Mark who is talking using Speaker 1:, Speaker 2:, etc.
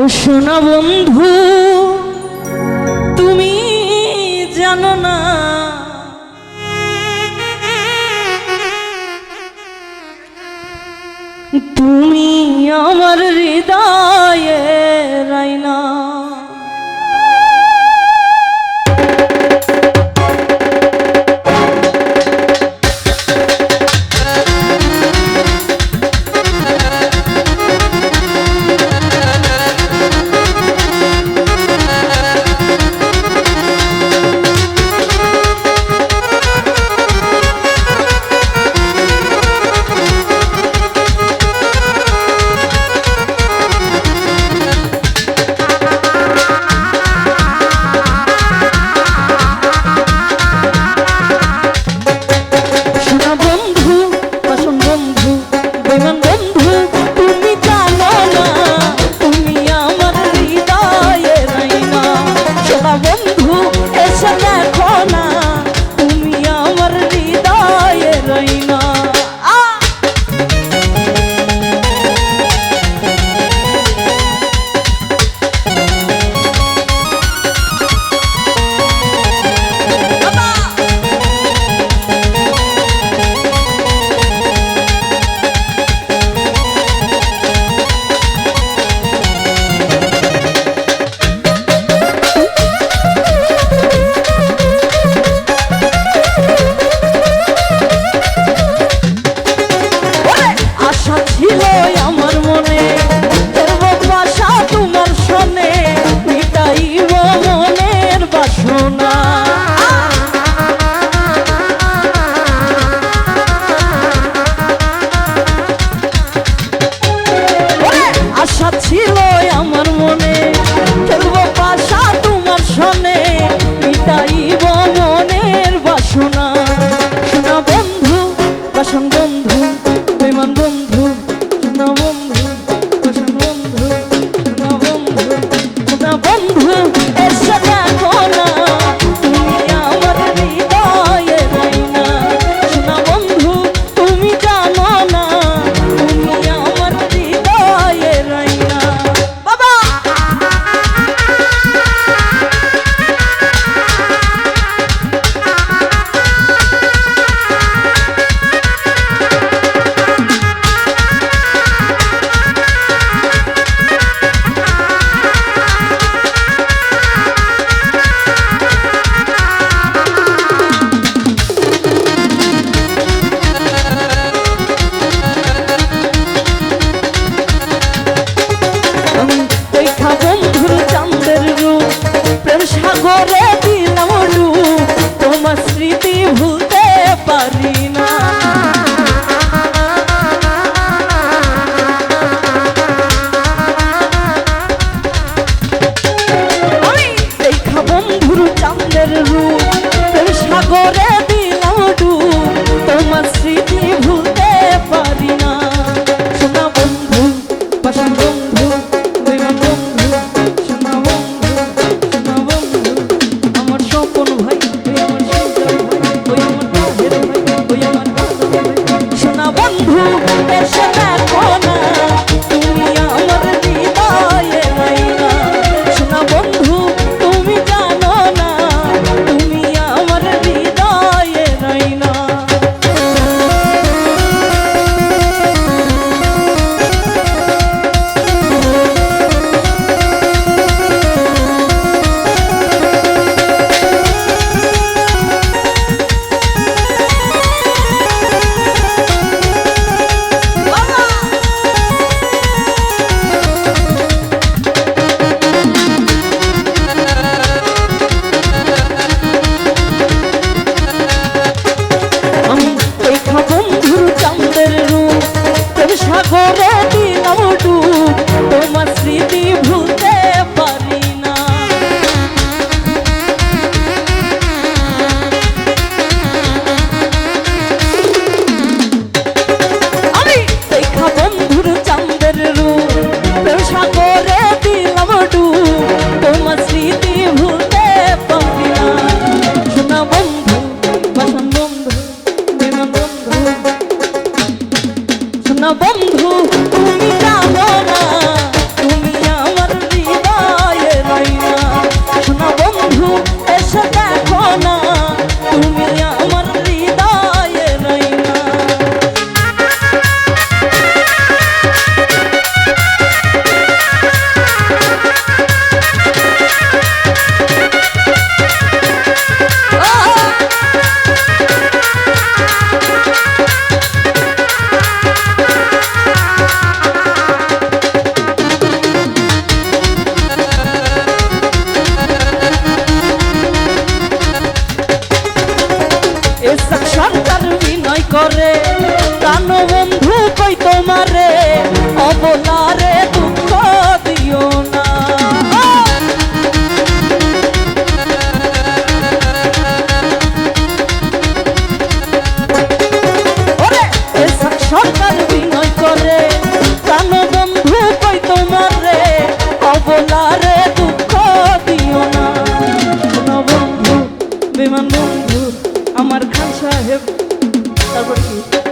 Speaker 1: ও শোনা বন্ধু তুমি জানো না। তুমি আমার হৃদয়ে রাইনা touch you, boy. সাগরে তারপর কি?